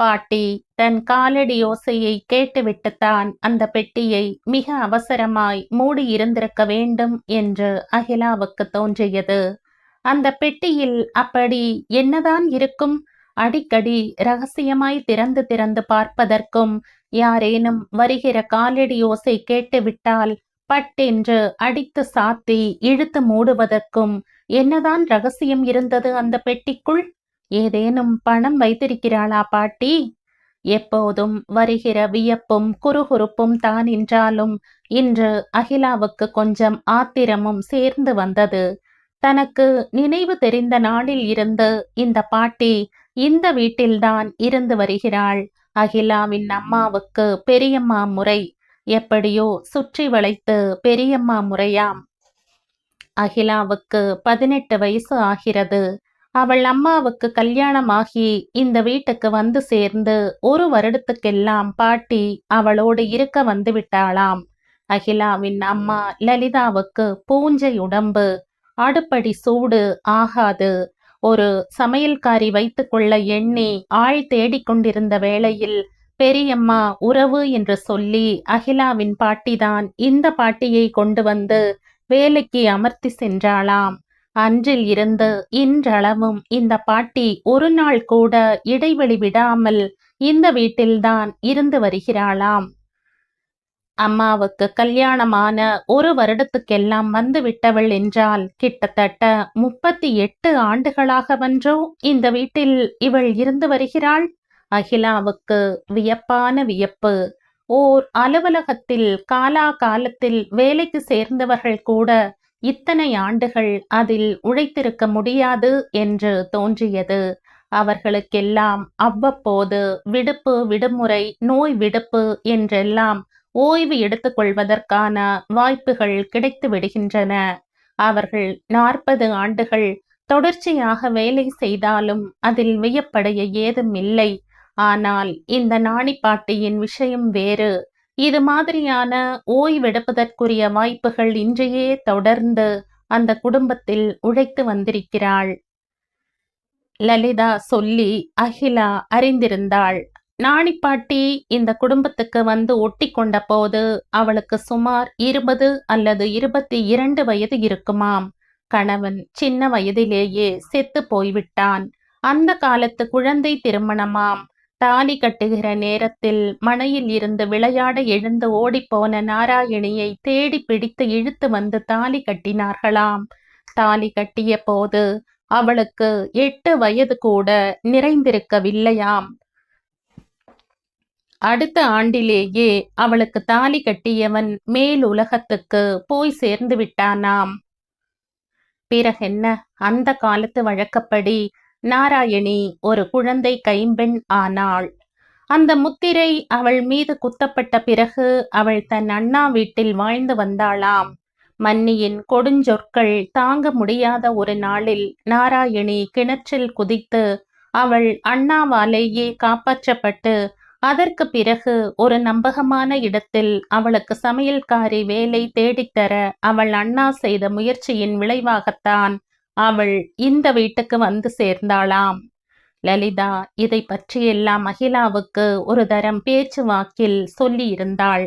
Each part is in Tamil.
பாட்டி தன் காலடி ஓசையை கேட்டுவிட்டுத்தான் அந்த பெட்டியை மிக அவசரமாய் மூடி இருந்திருக்க வேண்டும் என்று அகிலாவுக்கு தோன்றியது. அந்த பெட்டியில் அப்படி என்னதான் இருக்கும்? அடிக்கடி ரகசியமாய் திறந்து திறந்து பார்ப்பதற்கும் யாரேனும் வருகிற காலடி ஓசை கேட்டுவிட்டால் பட்டென்று அடித்து சாத்தி இழுத்து மூடுவதற்கும் என்னதான் ரகசியம் இருந்தது அந்த பெட்டிக்குள்? ஏதேனும் பணம் வைத்திருக்கிறாளா பாட்டி? எப்போதும் வருகிற வியப்பும் குறுகுறுப்பும் தான் என்றாலும் இன்று அகிலாவுக்கு கொஞ்சம் ஆத்திரமும் சேர்ந்து வந்தது. தனக்கு நினைவு தெரிந்த நாளில் இருந்து இந்த பாட்டி இந்த வீட்டில்தான் இருந்து வருகிறாள். அகிலாவின் அம்மாவுக்கு பெரியம்மா முறை. எப்படியோ சுற்றி வளைத்து பெரியம்மா முறையாம். அகிலாவுக்கு பதினெட்டு வயசு ஆகிறது. அவள் அம்மாவுக்கு கல்யாணமாகி இந்த வீட்டுக்கு வந்து சேர்ந்து ஒரு வருடத்துக்கெல்லாம் பாட்டி அவளோடு இருக்க வந்து விட்டாளாம். அகிலாவின் அம்மா லலிதாவுக்கு பூஞ்சை உடம்பு அடுப்படி சூடு ஆகாது. ஒரு சமையல்காரி வைத்துக்கொள்ள எண்ணி ஆள் தேடிக்கொண்டிருந்த வேளையில் பெரியம்மா உறவு என்று சொல்லி அகிலாவின் பாட்டிதான் இந்த பாட்டியை கொண்டு வந்து வேலைக்கு அமர்த்தி சென்றாளாம். அன்றில் இருந்து இன்றளவும் இந்த பாட்டி ஒரு நாள் கூட இடைவெளி விடாமல் இந்த வீட்டில்தான் இருந்து வருகிறாளாம். அம்மாவுக்கு கல்யாணமான ஒரு வருடத்துக்கெல்லாம் வந்து விட்டவள் என்றால் கிட்டத்தட்ட முப்பத்தி எட்டு ஆண்டுகளாகவன்றோ இந்த வீட்டில் இவள் இருந்து வருகிறாள். அகிலாவுக்கு வியப்பான வியப்பு. ஓர் அலுவலகத்தில் காலா காலத்தில் வேலைக்கு சேர்ந்தவர்கள் கூட இத்தனை ஆண்டுகள் அதில் உழைத்திருக்க முடியாது என்று தோன்றியது. அவர்களுக்கெல்லாம் அவ்வப்போது விடுப்பு விடுமுறை நோய் விடுப்பு என்றெல்லாம் ஓய்வு எடுத்துக்கொள்வதற்கான வாய்ப்புகள் கிடைத்து விடுகின்றன. அவர்கள் நாற்பது ஆண்டுகள் தொடர்ச்சியாக வேலை செய்தாலும் அதில் வியப்படைய ஏதும் இல்லை. ஆனால் இந்த நாணிப்பாட்டியின் விஷயம் வேறு. இது மாதிரியான ஓய்வெடுப்பதற்குரிய வாய்ப்புகள் இன்றையே தொடர்ந்து அந்த குடும்பத்தில் உழைத்து வந்திருக்கிறாள். லலிதா சொல்லி அகிலா அறிந்திருந்தாள். நாணிப்பாட்டி இந்த குடும்பத்துக்கு வந்து ஒட்டி கொண்ட போது அவளுக்கு சுமார் இருபது அல்லது இருபத்தி இரண்டு வயது இருக்குமாம். கணவன் சின்ன வயதிலேயே செத்து போய்விட்டான். அந்த காலத்து குழந்தை திருமணமாம். தாலி கட்டுகிற நேரத்தில் மனையில் இருந்து விளையாட எழுந்து ஓடிப்போன நாராயணியை தேடி பிடித்து இழுத்து வந்து தாலி கட்டினார்களாம். தாலி கட்டிய போது அவளுக்கு எட்டு வயது கூட நிறைந்திருக்கவில்லையாம். அடுத்த ஆண்டிலேயே அவளுக்கு தாலி கட்டியவன் மேல் உலகத்துக்கு போய் சேர்ந்து விட்டானாம். பிறகென்ன? அந்த காலத்து வழக்கப்படி நாராயணி ஒரு குழந்தை கைம்பெண் ஆனாள். அந்த முத்திரை அவள் மீது குத்தப்பட்ட பிறகு அவள் தன் அண்ணா வீட்டில் வாழ்ந்து வந்தாளாம். மன்னியின் கொடுஞ்சொற்கள் தாங்க முடியாத ஒரு நாளில் நாராயணி கிணற்றில் குதித்து அவள் அண்ணாவாலேயே காப்பாற்றப்பட்டு அதற்கு பிறகு ஒரு நம்பகமான இடத்தில் அவளுக்கு சமையல்காரி வேலை தேடித்தர அவள் அண்ணா செய்த முயற்சியின் விளைவாகத்தான் அவள் இந்த வீட்டுக்கு வந்து சேர்ந்தாளாம். லலிதா இதை பற்றியெல்லாம் மகிழாவுக்கு ஒரு தரம் பேச்சு வாக்கில் சொல்லியிருந்தாள்.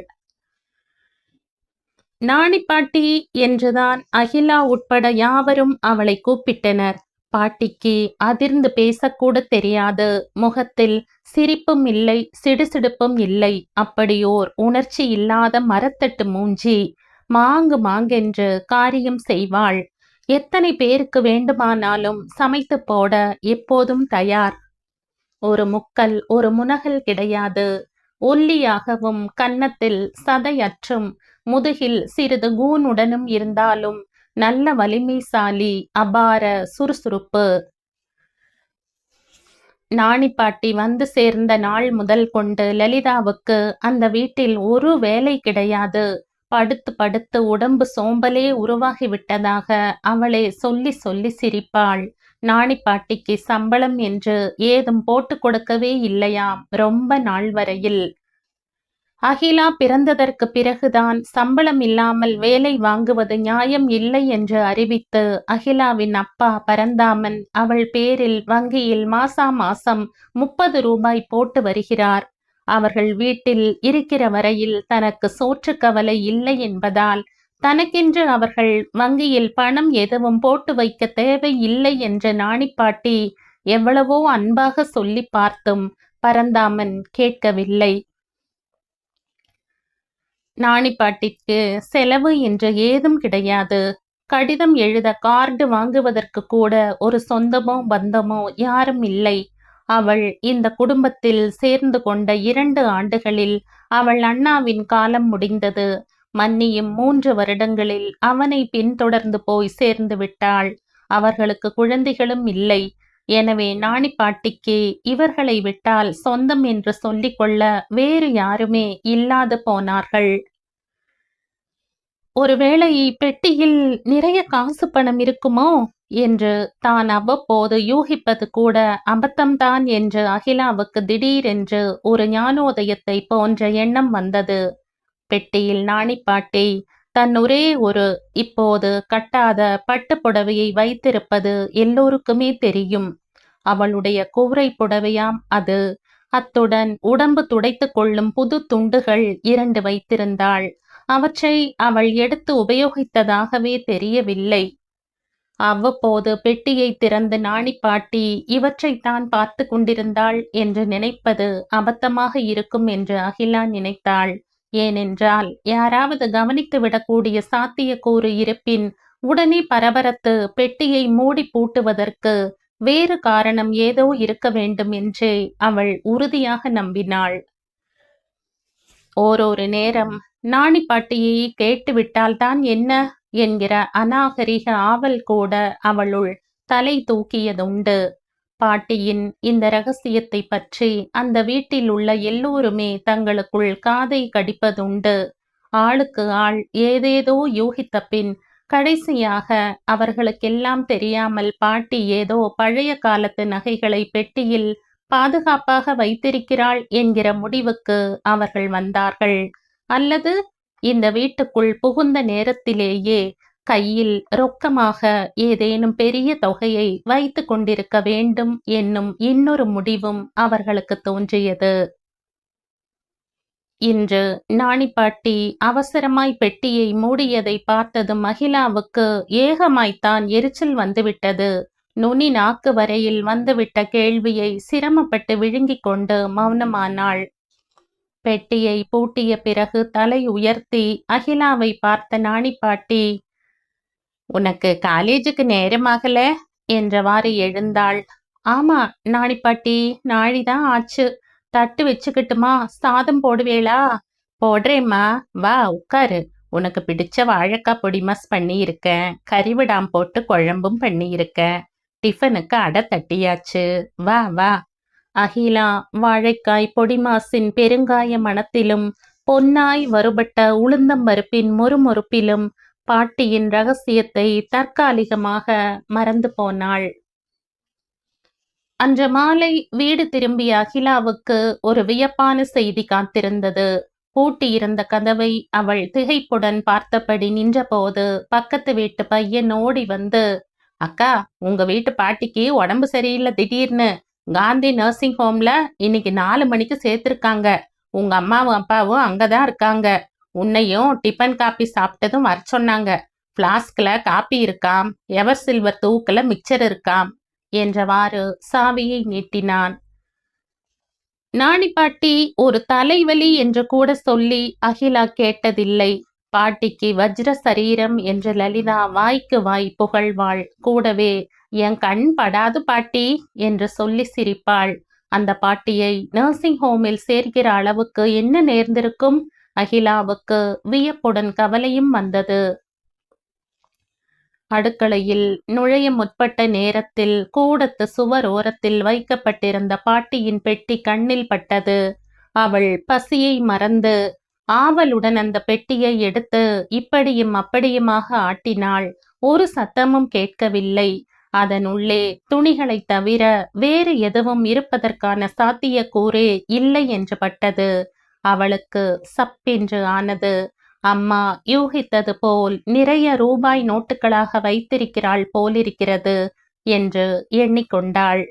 நாணிப்பாட்டி என்றுதான் அகிலா உட்பட யாவரும் அவளை கூப்பிட்டனர். பாட்டிக்கு அதிர்ந்து பேசக்கூட தெரியாது. முகத்தில் சிரிப்பும் இல்லை சிடுசிடுப்பும் இல்லை. அப்படியோர் உணர்ச்சி இல்லாத மரத்தட்டு மூஞ்சி. மாங்கு மாங்கென்று காரியம் செய்வாள். எத்தனை பேருக்கு வேண்டுமானாலும் சமைத்து போட எப்போதும் தயார். ஒரு முக்கல் ஒரு முனகல் கிடையாது. ஒல்லியாகவும் கன்னத்தில் சதையற்றும் முதுகில் சிறிது கூனுடனும் இருந்தாலும் நல்ல வலிமைசாலி அபார சுறுசுறுப்பு. நாணி பாட்டி வந்து சேர்ந்த நாள் முதல் கொண்டு லலிதாவுக்கு அந்த வீட்டில் ஒரு வேலை கிடையாது. படுத்து படுத்து உடம்பு சோம்பலே உருவாகி விட்டதாக அவளே சொல்லி சொல்லி சிரிப்பாள். நாணி பாட்டிக்கு சம்பளம் என்று ஏதும் போட்டு கொடுக்கவே இல்லையாம் ரொம்ப நாள் வரையில். அகிலா பிறந்ததற்கு பிறகுதான் சம்பளம் இல்லாமல் வேலை வாங்குவது நியாயம் இல்லை என்று அறிவித்து அகிலாவின் அப்பா பரந்தாமன் அவள் பேரில் வங்கியில் மாசா மாசம் முப்பது ரூபாய் போட்டு வருகிறார். அவர்கள் வீட்டில் இருக்கிற வரையில் தனக்கு சோற்று கவலை இல்லை என்பதால் தனக்கென்று அவர்கள் வங்கியில் பணம் எதுவும் போட்டு வைக்க தேவை இல்லை என்ற நாணிப்பாட்டி எவ்வளவோ அன்பாக சொல்லி பார்த்தும் பரந்தாமன் கேட்கவில்லை. நாணிப்பாட்டிற்கு செலவு என்று ஏதும் கிடையாது. கடிதம் எழுத கார்டு வாங்குவதற்கு கூட ஒரு சொந்தமோ பந்தமோ யாரும் இல்லை. அவள் இந்த குடும்பத்தில் சேர்ந்து கொண்ட இரண்டு ஆண்டுகளில் அவள் அண்ணாவின் காலம் முடிந்தது. மன்னியும் மூன்று வருடங்களில் அவனை பின்தொடர்ந்து போய் சேர்ந்து விட்டாள். அவர்களுக்கு குழந்தைகளும் இல்லை. எனவே நாணி பாட்டிக்கு இவர்களை விட்டால் சொந்தம் என்று சொல்லிக்கொள்ள வேறு யாருமே இல்லாது போனார்கள். ஒருவேளை பெட்டியில் நிறைய காசு பணம் இருக்குமோ? என்று தான் அவ்வப்போது யூகிப்பது கூட அபத்தம்தான் என்று அகிலாவுக்கு திடீரென்று ஒரு ஞானோதயத்தை போன்ற எண்ணம் வந்தது. பெட்டியில் நாணிப்பாட்டி தன் ஒரே ஒரு இப்போது கட்டாத பட்டு புடவையை வைத்திருப்பது எல்லோருக்குமே தெரியும். அவளுடைய கூரை புடவையாம் அது. அத்துடன் உடம்பு துடைத்து கொள்ளும் புது துண்டுகள் இரண்டு வைத்திருந்தாள். அவற்றை அவள் எடுத்து உபயோகித்ததாகவே தெரியவில்லை. அவ்வப்போது பெட்டியை திறந்து நாணிப்பாட்டி இவற்றைத்தான் பார்த்து கொண்டிருந்தாள் என்று நினைப்பது அபத்தமாக இருக்கும் என்று அகிலா நினைத்தாள். ஏனென்றால் யாராவது கவனித்து விடக்கூடிய சாத்தியக்கூறு இருப்பின் உடனே பரபரத்து பெட்டியை மூடி பூட்டுவதற்கு வேறு காரணம் ஏதோ இருக்க வேண்டும் என்றே அவள் உறுதியாக நம்பினாள். ஓரொரு நேரம் நாணி பாட்டியை கேட்டுவிட்டால்தான் என்ன? என்கிற அநாகரிக ஆவல் கூட அவளுள் தலை தூக்கியதுண்டு. பாட்டியின் இந்த ரகசியத்தை பற்றி அந்த வீட்டில் உள்ள எல்லோருமே தங்களுக்குள் காதை கடிப்பதுண்டு. ஆளுக்கு ஆள் ஏதேதோ யூகித்த பின் கடைசியாக அவர்களுக்கெல்லாம் தெரியாமல் பாட்டி ஏதோ பழைய காலத்து நகைகளை பெட்டியில் பாதுகாப்பாக வைத்திருக்கிறாள் என்கிற முடிவுக்கு அவர்கள் வந்தார்கள். அல்லது இந்த வீட்டுக்குள் புகுந்த நேரத்திலேயே கையில் ரொக்கமாக ஏதேனும் பெரிய தொகையை வைத்து கொண்டிருக்க வேண்டும் என்னும் இன்னொரு முடிவும் அவர்களுக்கு தோன்றியது. இன்று நாணிப்பாட்டி அவசரமாய் பெட்டியை மூடியதை பார்த்தது மகிழாவுக்கு ஏகமாய்த்தான் எரிச்சல் வந்துவிட்டது. நுனி நாக்கு வரையில் வந்துவிட்ட கேள்வியை சிரமப்பட்டு விழுங்கிக் கொண்டு மௌனமானாள். பெட்டியை பூட்டிய பிறகு தலை உயர்த்தி அகிலாவை பார்த்த நாணி பாட்டி உனக்கு காலேஜுக்கு நேரமாகல? என்றவாறு எழுந்தாள். ஆமா நாணி பாட்டி நாழிதான் ஆச்சு. தட்டு வச்சுக்கிட்டுமா? சாதம் போடுவேளா? போடுறேம்மா. வா உட்காரு. உனக்கு பிடிச்ச வாழைக்காய் பொடி மஸ் பண்ணியிருக்கேன். கறிவிடாம் போட்டு குழம்பும் பண்ணியிருக்கேன். டிஃபனுக்கு அடை தட்டியாச்சு. வா வா. அகிலா வாழைக்காய் பொடிமாசின் பெருங்காய மணத்திலும் பொன்னாய் வருபட்ட உளுந்தம்பருப்பின் மொறுமொறுப்பிலும் பாட்டியின் ரகசியத்தை தற்காலிகமாக மறந்து போனாள். அன்று மாலை வீடு திரும்பிய அகிலாவுக்கு ஒரு வியப்பான செய்தி காத்திருந்தது. பூட்டியிருந்த கதவை அவள் திகைப்புடன் பார்த்தபடி நின்றபோது பக்கத்து வீட்டு பையன் ஓடி வந்து அக்கா உங்க வீட்டு பாட்டிக்கு உடம்பு சரியில்லை திடீர்னு. காந்தி நர்சிங் ஹோம்ல இன்னைக்கு நாலு மணிக்கு சேர்த்துருக்காங்க. உங்க அம்மாவும் அப்பாவும் அங்கதான் இருக்காங்க. உன்னையும் டிஃபன் காப்பி சாப்பிட்டதும் வர சொன்னாங்க. பிளாஸ்கில் காப்பி இருக்காம். எவர் சில்வர் தூக்கில் மிக்சர் இருக்காம் என்றவாறு சாவியை நீட்டினான். நாணி பாட்டி ஒரு தலைவலி என்று கூட சொல்லி அகிலா கேட்டதில்லை. பாட்டிக்கு வஜ்ர சரீரம் என்று லலிதா வாய்க்கு வாய் புகழ்வாள். கூடவே என் கண் படாது பாட்டி என்று சொல்லி சிரிப்பாள். அந்த பாட்டியை நர்சிங் ஹோமில் சேர்க்கிற அளவுக்கு என்ன நேர்ந்திருக்கும்? அகிலாவுக்கு வியப்புடன் கவலையும் வந்தது. அடுக்களையில் நுழைய முற்பட்ட நேரத்தில் கூடத்து சுவர் ஓரத்தில் வைக்கப்பட்டிருந்த பாட்டியின் பெட்டி கண்ணில் பட்டது. அவள் பசியை மறந்து ஆவலுடன் அந்த பெட்டியை எடுத்து இப்படியும் அப்படியுமாக ஆட்டினாள். ஒரு சத்தமும் கேட்கவில்லை. அதனுள்ளே துணிகளைத் தவிர வேறு எதுவும் இருப்பதற்கான சாத்தியக்கூறே இல்லை என்று பட்டது. அவளுக்கு சப்பென்று ஆனது. அம்மா யூகித்தது போல் நிறைய ரூபாய் நோட்டுகளாக வைத்திருக்கிறாள் போலிருக்கிறது என்று எண்ணிக்கொண்டாள்.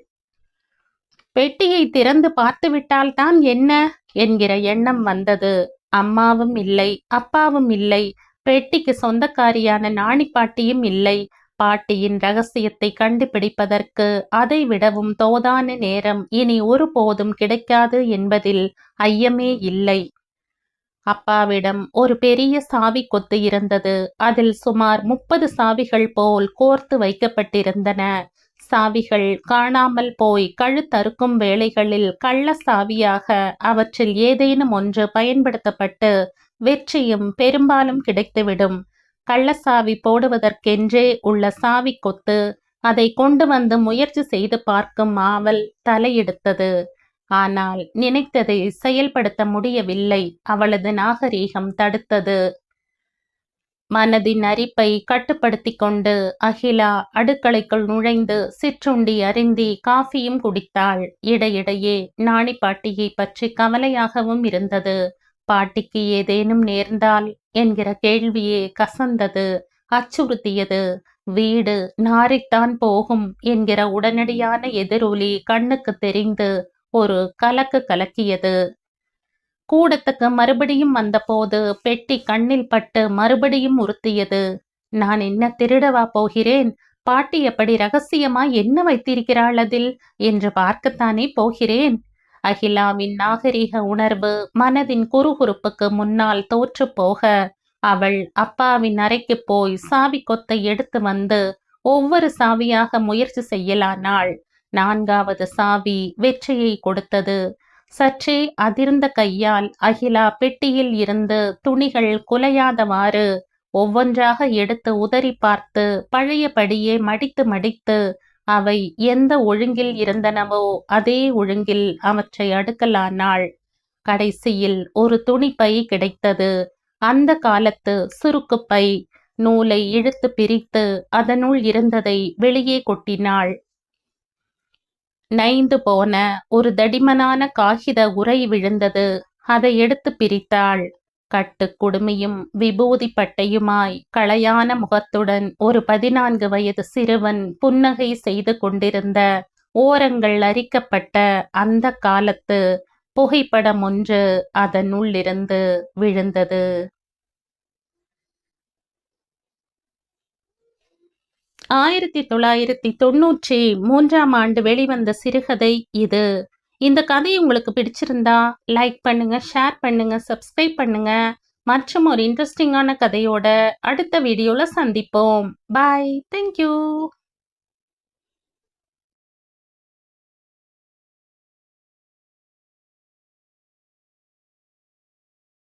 பெட்டியை திறந்து பார்த்துவிட்டால் தான் என்ன? என்கிற எண்ணம் வந்தது. அம்மாவும் இல்லை அப்பாவும் இல்லை பெட்டிக்கு சொந்தக்காரியான நாணி பாட்டியும் இல்லை. பாட்டியின் ரகசியத்தை கண்டுபிடிப்பதற்கு அதை விடவும் தோதான நேரம் இனி ஒருபோதும் கிடைக்காது என்பதில் ஐயமே இல்லை. அப்பாவிடம் ஒரு பெரிய சாவி கொத்து இருந்தது. அதில் சுமார் முப்பது சாவிகள் போல் கோர்த்து வைக்கப்பட்டிருந்தன. சாவிகள் காணாமல் போய் கழுத்தறுக்கும் வேளைகளில் கள்ள சாவியாக அவற்றில் ஏதேனும் ஒன்று பயன்படுத்தப்பட்டு வெற்றியும் பெரும்பாலும் கிடைத்துவிடும். கள்ளசாவி போடுவதற்கென்றே உள்ள சாவி கொத்து அதை கொண்டு வந்து முயற்சி செய்து பார்க்கும் ஆவல் தலையெடுத்தது. ஆனால் நினைத்ததை செயல்படுத்த முடியவில்லை. அவளது நாகரீகம் தடுத்தது. மனதின் அரிப்பை கட்டுப்படுத்தி கொண்டு அகிலா அடுக்களைக்குள் நுழைந்து சிற்றுண்டி அருந்தி காஃபியும் குடித்தாள். இடையிடையே நாணி பாட்டியை பற்றி கவலையாகவும் இருந்தது. பாட்டிக்கு ஏதேனும் நேர்ந்தால்? என்கிற கேள்வியே கசந்தது அச்சுறுத்தியது. வீடு நாரித்தான் போகும் என்கிற உடனடியான எதிரொலி கண்ணுக்கு தெரிந்து ஒரு கலக்கு கலக்கியது. கூடத்துக்கு மறுபடியும் வந்தபோது பெட்டி கண்ணில் பட்டு மறுபடியும் உறுத்தியது. நான் என்ன திருடவா போகிறேன்? பாட்டி எப்படி ரகசியமா என்ன வைத்திருக்கிறாள் அதில்? என்று பார்க்கத்தானே போகிறேன். அகிலாவின் நாகரிக உணர்வு மனதின் குறுகுறுப்புக்கு முன்னால் தோற்று போக அவள் அப்பாவின் அறைக்கு போய் சாவி கொத்தை எடுத்து வந்து ஒவ்வொரு சாவியாக முயற்சி செய்யலானாள். நான்காவது சாவி வெற்றியை கொடுத்தது. சற்றே அதிர்ந்த கையால் அகிலா பெட்டியில் இருந்து துணிகள் குலையாதவாறு ஒவ்வொன்றாக எடுத்து உதறி பார்த்து பழையபடியே மடித்து மடித்து அவை எந்த ஒழுங்கில் இருந்தனவோ அதே ஒழுங்கில் அவற்றை அடுக்கலானாள். கடைசியில் ஒரு துணிப்பை கிடைத்தது. அந்த காலத்து சுருக்குப்பை நூலை இழுத்து பிரித்து அதனுள் இருந்ததை வெளியே கொட்டினாள். நைந்து போன ஒரு தடிமனான காகித உரை விழுந்தது. அதை எடுத்து பிரித்தாள். கட்டு குடுமியும் விபூதி பட்டையுமாய் களையான முகத்துடன் ஒரு பதினான்கு வயது சிறுவன் புன்னகை செய்து கொண்டிருந்த ஓரங்கள் அரிக்கப்பட்ட அந்த காலத்து புகைப்படம் ஒன்று அதனுள்ளிருந்து விழுந்தது. ஆயிரத்தி தொள்ளாயிரத்தி தொண்ணூற்றி மூன்றாம் ஆண்டு வெளிவந்த சிறுகதை இது. இந்த கதை உங்களுக்கு பிடிச்சிருந்தா லைக் பண்ணுங்க ஷேர் பண்ணுங்க சப்ஸ்கிரைப் பண்ணுங்க. மற்றும் ஒரு இன்ட்ரெஸ்டிங்கான கதையோட அடுத்த வீடியோல சந்திப்போம். Bye thank you